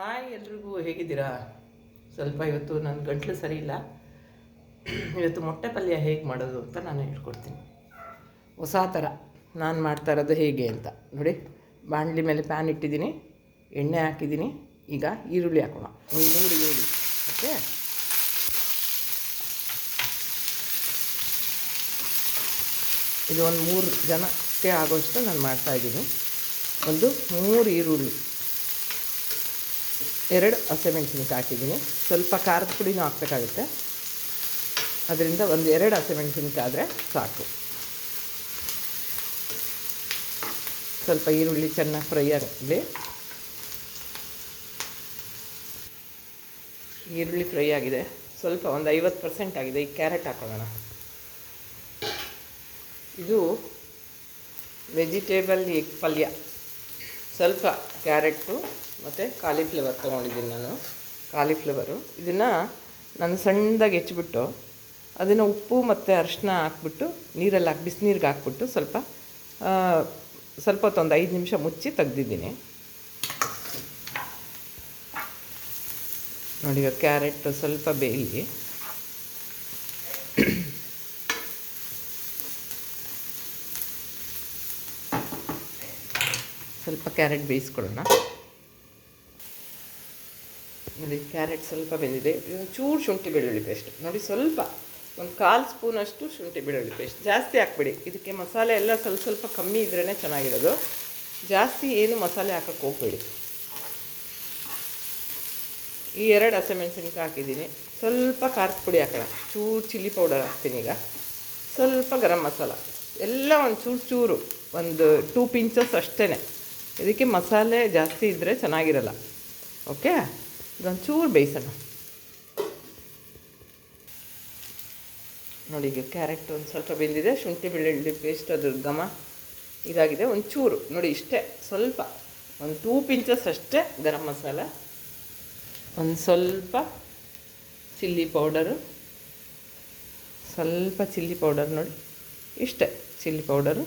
Hi ಎಲ್ರಿಗೂ ಹೇಗಿದ್ದೀರಾ? ಸ್ವಲ್ಪ ಇವತ್ತು ನನ್ನ ಗಂಟ್ಲು ಸರಿ ಇಲ್ಲ. ಇವತ್ತು ಮೊಟ್ಟೆ ಪಲ್ಯ ಹೇಗೆ ಮಾಡೋದು ಅಂತ ನಾನು ಹೇಳ್ಕೊಡ್ತೀನಿ. ಹೊಸ ಥರ ನಾನು ಮಾಡ್ತಾ ಇರೋದು ಹೇಗೆ ಅಂತ. ನೋಡಿ, ಬಾಣಲಿ ಮೇಲೆ ಪ್ಯಾನ್ ಇಟ್ಟಿದ್ದೀನಿ, ಎಣ್ಣೆ ಹಾಕಿದ್ದೀನಿ, ಈಗ ಈರುಳ್ಳಿ ಹಾಕೋಣ. ಒಂದು ಮೂರು ಈರುಳ್ಳಿ ಓಕೆ ಇದು ಒಂದು ಮೂರು ಜನಕ್ಕೆ ಆಗೋಷ್ಟು ನಾನು ಮಾಡ್ತಾಯಿದ್ದೀನಿ ಒಂದು ಮೂರು ಈರುಳ್ಳಿ. ಎರಡು ಹಸಿಮೆಣಸಿನ್ಕಾಯಿ ಹಾಕಿದ್ದೀನಿ ಸ್ವಲ್ಪ ಖಾರದ ಪುಡಿನೂ ಹಾಕ್ಬೇಕಾಗುತ್ತೆ. ಅದರಿಂದ ಒಂದು ಎರಡು ಹಸಿಮೆಣಸಿನ್ಕಾಯಿ ಆದರೆ ಸಾಕು. ಸ್ವಲ್ಪ ಈರುಳ್ಳಿ ಚೆನ್ನಾಗಿ ಫ್ರೈ ಆಗಲಿ. ಈರುಳ್ಳಿ ಫ್ರೈ ಆಗಿದೆ. ಸ್ವಲ್ಪ ಒಂದು ಐವತ್ತು ಪರ್ಸೆಂಟ್ ಆಗಿದೆ. ಈ ಕ್ಯಾರೆಟ್ ಹಾಕೋಣ ಇದು ವೆಜಿಟೇಬಲ್ ಎಗ್ ಪಲ್ಯ. ಸ್ವಲ್ಪ ಕ್ಯಾರೆಟು ಮತ್ತು ಕಾಲಿಫ್ಲವರ್ ತೊಗೊಂಡಿದ್ದೀನಿ ನಾನು. ಕಾಲಿಫ್ಲವರು ಇದನ್ನು ನಾನು ಸಣ್ಣದಾಗಿ ಹೆಚ್ಚಿಬಿಟ್ಟು ಅದನ್ನು ಉಪ್ಪು ಮತ್ತು ಅರಿಶಿನ ಹಾಕ್ಬಿಟ್ಟು ನೀರಲ್ಲಿ ಹಾಕಿ, ಬಿಸಿನೀರಿಗೆ ಹಾಕ್ಬಿಟ್ಟು ಸ್ವಲ್ಪ ಸ್ವಲ್ಪ ಹೊತ್ತೊಂದು ಐದು ನಿಮಿಷ ಮುಚ್ಚಿ ತೆಗ್ದಿದ್ದೀನಿ. ನೋಡಿ ಕ್ಯಾರೆಟ್ ಸ್ವಲ್ಪ ಬೇಯಲಿ. ಸ್ವಲ್ಪ ಕ್ಯಾರೆಟ್ ಬೇಯಿಸ್ಕೊಳ್ಳೋಣ ನೋಡಿ, ಕ್ಯಾರೆಟ್ ಸ್ವಲ್ಪ ಬೆಂದಿದೆ. ಚೂರು ಶುಂಠಿ ಬೆಳ್ಳುಳ್ಳಿ ಪೇಸ್ಟ್ ನೋಡಿ, ಸ್ವಲ್ಪ, ಒಂದು ಕಾಲು ಸ್ಪೂನಷ್ಟು ಶುಂಠಿ ಬೆಳ್ಳುಳ್ಳಿ ಪೇಸ್ಟ್ ಜಾಸ್ತಿ ಹಾಕ್ಬೇಡಿ. ಇದಕ್ಕೆ ಮಸಾಲೆ ಎಲ್ಲ ಸ್ವಲ್ಪ ಸ್ವಲ್ಪ ಕಮ್ಮಿ ಇದ್ರೇ ಚೆನ್ನಾಗಿರೋದು. ಜಾಸ್ತಿ ಏನು ಮಸಾಲೆ ಹಾಕಕ್ಕೆ ಹೋಗ್ಬೇಡಿ. ಈ ಎರಡು ಹಸಿಮೆಣಸಿನ್ಕಾಯಿ ಹಾಕಿದ್ದೀನಿ. ಸ್ವಲ್ಪ ಖಾರದ ಪುಡಿ ಹಾಕೋಣ. ಚೂರು ಚಿಲ್ಲಿ ಪೌಡರ್ ಹಾಕ್ತೀನಿ ಈಗ. ಸ್ವಲ್ಪ ಗರಂ ಮಸಾಲ. ಎಲ್ಲ ಒಂದು ಚೂರು ಚೂರು. ಒಂದು ಟೂ ಪಿಂಚಸ್ ಅಷ್ಟೇ ಇದಕ್ಕೆ ಮಸಾಲೆ ಜಾಸ್ತಿ ಇದ್ದರೆ ಚೆನ್ನಾಗಿರಲ್ಲ. ಓಕೆ ಇದೊಂದು ಚೂರು ಬೇಯಿಸೋಣ. ನೋಡಿ ಈಗ ಕ್ಯಾರೆಟ್ ಒಂದು ಸ್ವಲ್ಪ ಬೆಂದಿದೆ, ಶುಂಠಿ ಬೆಳ್ಳುಳ್ಳಿ ಪೇಸ್ಟ್ ಅದ್ರ ಘಮ ಇದಾಗಿದೆ ಒಂಚೂರು ಚೂರು. ನೋಡಿ ಇಷ್ಟೇ, ಸ್ವಲ್ಪ, ಒಂದು ಟೂ ಪಿಂಚಸ್ ಅಷ್ಟೇ ಗರಂ ಮಸಾಲ, ಒಂದು ಸ್ವಲ್ಪ ಚಿಲ್ಲಿ ಪೌಡರು ಸ್ವಲ್ಪ ಚಿಲ್ಲಿ ಪೌಡರ್ ನೋಡಿ, ಇಷ್ಟೇ ಚಿಲ್ಲಿ ಪೌಡರು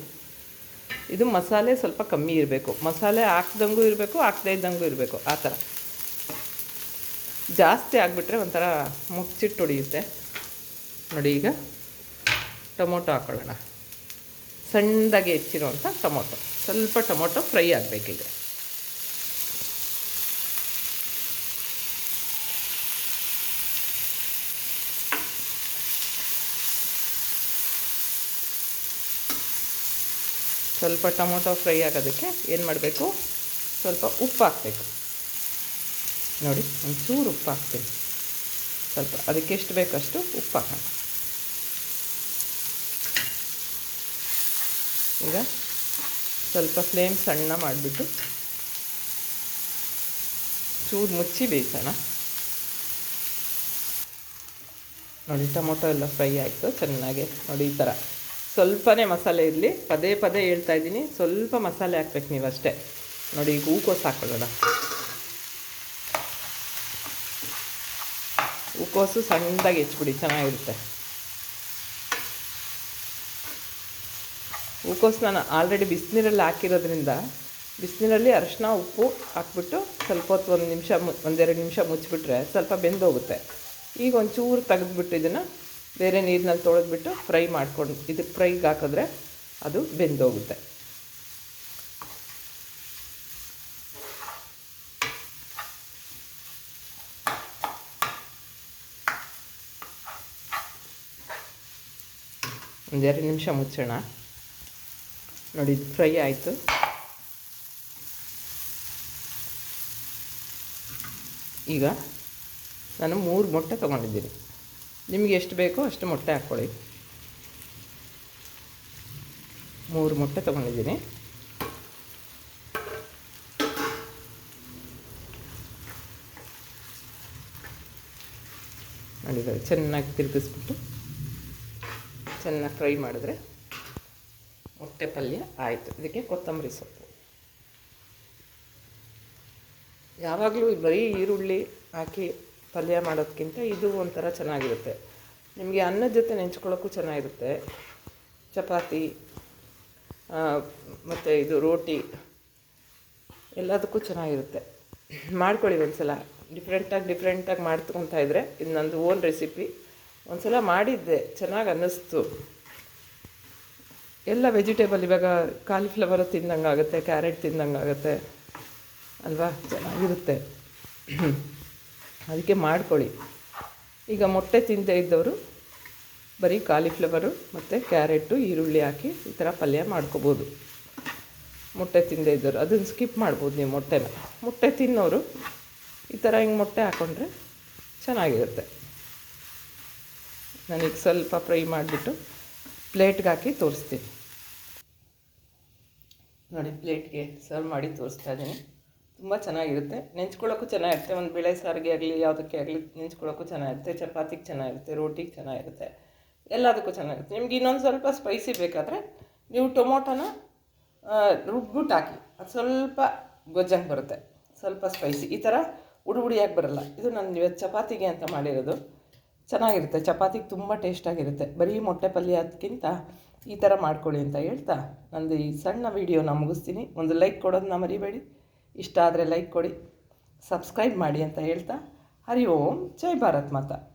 ಇದು ಮಸಾಲೆ ಸ್ವಲ್ಪ ಕಮ್ಮಿ ಇರಬೇಕು. ಮಸಾಲೆ ಹಾಕ್ದಂಗೂ ಇರಬೇಕು, ಹಾಕ್ದೇ ಇದ್ದಂಗೂ ಇರಬೇಕು, ಆ ಥರ. ಜಾಸ್ತಿ ಆಗಿಬಿಟ್ರೆ ಒಂಥರ ಮುಚ್ಚಿಟ್ಟು ಹೊಡಿಯುತ್ತೆ. ನೋಡಿ ಈಗ ಟೊಮೊಟೊ ಹಾಕೊಳ್ಳೋಣ. ಸಣ್ಣದಾಗಿ ಹೆಚ್ಚಿರುವಂಥ ಟೊಮೊಟೊ. ಸ್ವಲ್ಪ ಟೊಮೊಟೊ ಫ್ರೈ ಆಗಬೇಕಿದೆ ಸ್ವಲ್ಪ ಟೊಮೊಟೊ ಫ್ರೈ ಆಗೋದಕ್ಕೆ ಏನು ಮಾಡಬೇಕು ಸ್ವಲ್ಪ ಉಪ್ಪು ಹಾಕಬೇಕು. ನೋಡಿ ಒಂದು ಚೂರು ಉಪ್ಪು ಹಾಕ್ತೀನಿ ಸ್ವಲ್ಪ, ಅದಕ್ಕೆ ಎಷ್ಟು ಬೇಕಷ್ಟು ಉಪ್ಪು ಹಾಕೋಣ ಈಗ ಸ್ವಲ್ಪ ಫ್ಲೇಮ್ ಸಣ್ಣ ಮಾಡಿಬಿಟ್ಟು ಚೂರು ಮುಚ್ಚಿ ಬೇಯಿಸೋಣ. ನೋಡಿ, ಟೊಮೊಟೊ ಎಲ್ಲ ಫ್ರೈ ಆಯಿತು, ಚೆನ್ನಾಗೆ ನೋಡಿ ಈ ಥರ. ಸ್ವಲ್ಪನೇ ಮಸಾಲೆ ಇರಲಿ, ಪದೇ ಪದೇ ಹೇಳ್ತಾ ಇದ್ದೀನಿ, ಸ್ವಲ್ಪ ಮಸಾಲೆ ಹಾಕ್ಬೇಕು ನೀವು ಅಷ್ಟೇ ನೋಡಿ ಈಗ ಹೂಕೋಸು ಹಾಕೊಳ್ಳೋಣ. ಹೂಕೋಸು ಸಣ್ಣದಾಗಿ ಹೆಚ್ಚಿಬಿಡಿ ಚೆನ್ನಾಗಿರುತ್ತೆ. ಹೂಕೋಸು ನಾನು ಆಲ್ರೆಡಿ ಬಿಸಿನೀರಲ್ಲಿ ಹಾಕಿರೋದ್ರಿಂದ ಬಿಸಿನೀರಲ್ಲಿ ಅರಶಿನ ಉಪ್ಪು ಹಾಕ್ಬಿಟ್ಟು ಸ್ವಲ್ಪ ಹೊತ್ತು ಒಂದು ನಿಮಿಷ ಒಂದೆರಡು ನಿಮಿಷ ಮುಚ್ಚಿಬಿಟ್ರೆ ಸ್ವಲ್ಪ ಬೆಂದೋಗುತ್ತೆ. ಈಗ ಒಂಚೂರು ತೆಗೆದ್ಬಿಟ್ಟು ಇದನ್ನು ಬೇರೆ ನೀರಿನಲ್ಲಿ ತೊಳೆದ್ಬಿಟ್ಟು ಫ್ರೈ ಮಾಡ್ಕೊಂಡು ಇದಕ್ಕೆ ಫ್ರೈಗೆ ಹಾಕಿದ್ರೆ ಅದು ಬೆಂದೋಗುತ್ತೆ. ಒಂದೆರಡು ನಿಮಿಷ ಮುಚ್ಚೋಣ. ನೋಡಿ ಇದು ಫ್ರೈ ಆಯಿತು. ಈಗ ನಾನು ಮೂರು ಮೊಟ್ಟೆ ತೊಗೊಂಡಿದ್ದೀನಿ. ನಿಮಗೆ ಎಷ್ಟು ಬೇಕೋ ಅಷ್ಟು ಮೊಟ್ಟೆ ಹಾಕ್ಕೊಳ್ಳಿ. ಮೂರು ಮೊಟ್ಟೆ ತೊಗೊಂಡಿದ್ದೀನಿ. ನೋಡಿ, ಚೆನ್ನಾಗಿ ತಿರುಗಿಸ್ಬಿಟ್ಟು ಚೆನ್ನಾಗಿ ಫ್ರೈ ಮಾಡಿದ್ರೆ ಮೊಟ್ಟೆ ಪಲ್ಯ ಆಯಿತು. ಇದಕ್ಕೆ ಕೊತ್ತಂಬರಿ ಸೊಪ್ಪು. ಯಾವಾಗಲೂ ಬರೀ ಈರುಳ್ಳಿ ಹಾಕಿ ಪಲ್ಯ ಮಾಡೋದಕ್ಕಿಂತ ಇದು ಒಂಥರ ಚೆನ್ನಾಗಿರುತ್ತೆ. ನಿಮಗೆ ಅನ್ನದ ಜೊತೆ ನೆಂಚ್ಕೊಳ್ಳೋಕ್ಕೂ ಚೆನ್ನಾಗಿರುತ್ತೆ. ಚಪಾತಿ ಮತ್ತು ಇದು ರೋಟಿ ಎಲ್ಲದಕ್ಕೂ ಚೆನ್ನಾಗಿರುತ್ತೆ. ಮಾಡ್ಕೊಳ್ಳಿ ಒಂದ್ಸಲ. ಡಿಫ್ರೆಂಟಾಗಿ ಡಿಫ್ರೆಂಟಾಗಿ ಮಾಡ್ಕೊತಾ ಇದ್ದರೆ ಇದು ನಂದು ಓನ್ ರೆಸಿಪಿ. ಒಂದ್ಸಲ ಮಾಡಿದ್ದೆ, ಚೆನ್ನಾಗಿ ಅನ್ನಿಸ್ತು. ಎಲ್ಲ ವೆಜಿಟೇಬಲ್ ಇವಾಗ ಕಾಲಿಫ್ಲವರ್ ತಿಂದಂಗೆ ಆಗುತ್ತೆ ಕ್ಯಾರೆಟ್ ತಿಂದಂಗೆ ಆಗುತ್ತೆ. ಅಲ್ವಾ? ಚೆನ್ನಾಗಿರುತ್ತೆ. ಅದಕ್ಕೆ ಮಾಡ್ಕೊಳ್ಳಿ. ಈಗ ಮೊಟ್ಟೆ ತಿಂದೇ ಇದ್ದವರು ಬರೀ ಕಾಲಿಫ್ಲವರು ಮತ್ತು ಕ್ಯಾರೆಟು ಈರುಳ್ಳಿ ಹಾಕಿ ಈ ಥರ ಪಲ್ಯ ಮಾಡ್ಕೋಬೋದು. ಮೊಟ್ಟೆ ತಿಂದೇ ಇದ್ದವರು. ಅದನ್ನು ಸ್ಕಿಪ್ ಮಾಡ್ಬೋದು ನೀವು ಮೊಟ್ಟೆನ. ಮೊಟ್ಟೆ ತಿನ್ನೋರು ಈ ಥರ ಹಿಂಗೆ ಮೊಟ್ಟೆ ಹಾಕ್ಕೊಂಡ್ರೆ ಚೆನ್ನಾಗಿರುತ್ತೆ. ನಾನೀಗ ಸ್ವಲ್ಪ ಫ್ರೈ ಮಾಡಿಬಿಟ್ಟು ಪ್ಲೇಟ್ಗೆ ಹಾಕಿ ತೋರಿಸ್ತೀನಿ. ನೋಡಿ, ಪ್ಲೇಟ್ಗೆ ಸರ್ವ್ ಮಾಡಿ ತೋರಿಸ್ತಾ ಇದ್ದೀನಿ. ತುಂಬ ಚೆನ್ನಾಗಿರುತ್ತೆ. ನೆಂಚ್ಕೊಳ್ಳೋಕ್ಕೂ ಚೆನ್ನಾಗಿರುತ್ತೆ. ಒಂದು ಬೇಳೆ ಸಾರಿಗೆ ಆಗಲಿ, ಯಾವುದಕ್ಕೆ ಆಗಲಿ, ನೆಂಚ್ಕೊಳ್ಳೋಕ್ಕೂ ಚೆನ್ನಾಗಿರುತ್ತೆ. ಚಪಾತಿಗೆ ಚೆನ್ನಾಗಿರುತ್ತೆ, ರೋಟಿಗೆ ಚೆನ್ನಾಗಿರುತ್ತೆ. ಎಲ್ಲದಕ್ಕೂ ಚೆನ್ನಾಗಿರುತ್ತೆ. ನಿಮ್ಗೆ ಇನ್ನೊಂದು ಸ್ವಲ್ಪ ಸ್ಪೈಸಿ ಬೇಕಾದರೆ ನೀವು ಟೊಮೊಟೊನ ರುಬ್ಬಿಟ್ಟು ಹಾಕಿ. ಅದು ಸ್ವಲ್ಪ ಗೊಜ್ಜಂಗೆ ಬರುತ್ತೆ. ಸ್ವಲ್ಪ ಸ್ಪೈಸಿ ಈ ಥರ ಉಡುಗುಡಿಯಾಗಿ ಬರಲ್ಲ. ಇದು ನಾನು ಇವತ್ತು ಚಪಾತಿಗೆ ಅಂತ ಮಾಡಿರೋದು. ಚೆನ್ನಾಗಿರುತ್ತೆ. ಚಪಾತಿಗೆ ತುಂಬ ಟೇಸ್ಟಾಗಿರುತ್ತೆ ಬರೀ ಮೊಟ್ಟೆ ಪಲ್ಯಕ್ಕಿಂತ ಈ ಥರ ಮಾಡ್ಕೊಳ್ಳಿ ಅಂತ ಹೇಳ್ತಾ ನಂದು ಈ ಸಣ್ಣ ವೀಡಿಯೋನ ಮುಗಿಸ್ತೀನಿ. ಒಂದು ಲೈಕ್ ಕೊಡೋದನ್ನ ಮರಿಬೇಡಿ. ಇಷ್ಟ ಆದರೆ ಲೈಕ್ ಕೊಡಿ. ಸಬ್ಸ್ಕ್ರೈಬ್ ಮಾಡಿ ಅಂತ ಹೇಳ್ತಾ. ಹರಿ ಓಂ. ಜೈ ಭಾರತ್ ಮಾತಾ.